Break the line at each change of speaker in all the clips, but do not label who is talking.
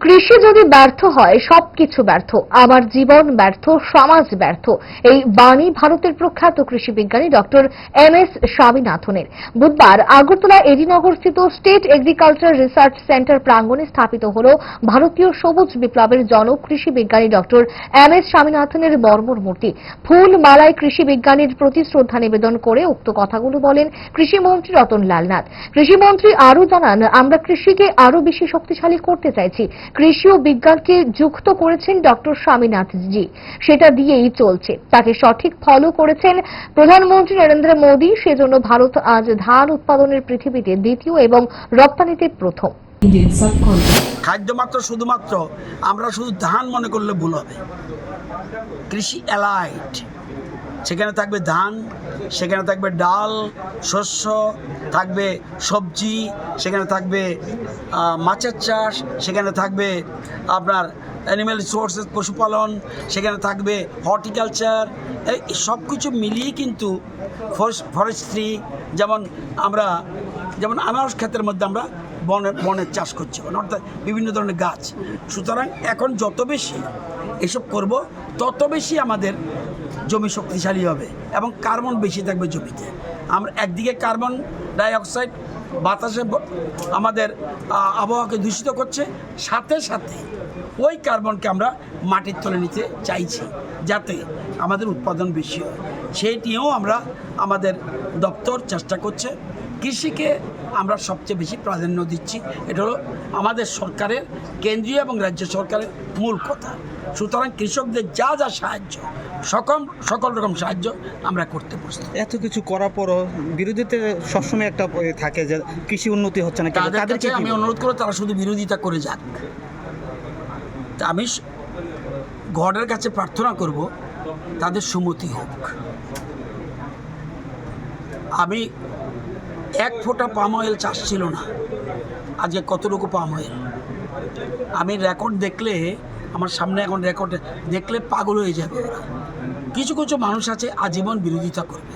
কৃষি যদি ব্যর্থ হয়, সবকিছু ব্যর্থ। আমার জীবন ব্যর্থ, সমাজ ব্যর্থ। এই বাণী ভারতের প্রখ্যাত কৃষি বিজ্ঞানী ডক্টর এম এস স্বামীনাথনের। বুধবার আগরতলা এডিনগরস্থিত স্টেট এগ্রিকালচার রিসার্চ সেন্টার প্রাঙ্গণে স্থাপিত হল ভারতীয় সবুজ বিপ্লবের জনক কৃষি বিজ্ঞানী ডক্টর এম এস স্বামীনাথনের মর্মর মূর্তি। ফুল মালায় কৃষি বিজ্ঞানীর প্রতি শ্রদ্ধা নিবেদন করে উক্ত কথাগুলো বলেন কৃষিমন্ত্রী রতনলাল নাথ। কৃষিমন্ত্রী আরও জানান, আমরা কৃষিকে আরও বেশি শক্তিশালী করতে চাইছি। কৃষি ও বিজ্ঞানকে যুক্ত করেছেন ডক্টর স্বামীনাথজি। সেটা দিয়েই চলছে। তাকে সঠিক ফলো করেছেন প্রধানমন্ত্রী নরেন্দ্র মোদী। সেজন্য ভারত আজ ধান উৎপাদনের পৃথিবীতে দ্বিতীয় এবং রপ্তানিতে প্রথম।
Indian subcontinent.
খাদ্য মাত্র শুধুমাত্র আমরা শুধু ধান মনে করলে ভুল হবে। কৃষি অ্যালাইট সেখানে থাকবে ধান, সেখানে থাকবে ডাল, শস্য, থাকবে সবজি, সেখানে থাকবে মাছের চাষ, সেখানে থাকবে আপনার অ্যানিম্যাল রিসোর্সেস পশুপালন, সেখানে থাকবে হর্টিকালচার এই সব কিছু মিলিয়ে কিন্তু ফরেস্ট্রি যেমন আমরা যেমন আনারস ক্ষেতের মধ্যে আমরা বনের বনের চাষ করছি অর্থাৎ বিভিন্ন ধরনের গাছ। সুতরাং এখন যত বেশি এসব করব, তত বেশি আমাদের জমি শক্তিশালী হবে এবং কার্বন বেশি থাকবে জমিতে। আমরা একদিকে কার্বন ডাইঅক্সাইড, বাতাসে আমাদের আবহাওয়াকে দূষিত করছে, সাথে সাথে ওই কার্বনকে আমরা মাটির তলে নিতে চাইছি, যাতে আমাদের উৎপাদন বেশি হয়। সেইটিও আমরা আমাদের দপ্তর চেষ্টা করছে। কৃষিকে আমরা সবচেয়ে বেশি প্রাধান্য দিচ্ছি। এটা হলো আমাদের সরকারের কেন্দ্রীয় এবং রাজ্য সরকারের মূল কথা। সুতরাং কৃষকদের যা যা সাহায্য সকল সকল রকম সাহায্য আমরা করতে প্রস্তুত।
এত কিছু করার পরও বিরোধীতে সবসময় একটা থাকে যে কৃষি উন্নতি হচ্ছে না
তাদের
তাদেরকে
আমি অনুরোধ করব তারা শুধু বিরোধিতা করে যাক। তা আমি গডের কাছে প্রার্থনা করব তাদের সুমতি হোক। আমি এক ফোঁটা পাম অয়েল চাষ ছিল না। আজকে কতটুকু পাম অয়েল আমি রেকর্ড দেখলে আমার সামনে এখন রেকর্ড দেখলে পাগল হয়ে যাবে ওরা। কিছু কিছু মানুষ আছে আজীবন বিরোধিতা করবে।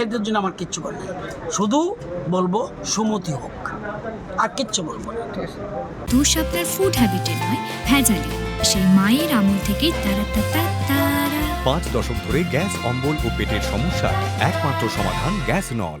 এদের জন্য আমার কিচ্ছু করার নেই। শুধু বলব সুমতি হোক। আর কিচ্ছু বলব না।
দোষ আপনার ফুড হ্যাবিটে নয় ভেজালে। সেই মায়ের আমল থেকে তারা তারা তারা।
পাঁচ দশক ধরে গ্যাস অম্বল ও পেটের সমস্যা একমাত্র সমাধান গ্যাস নল।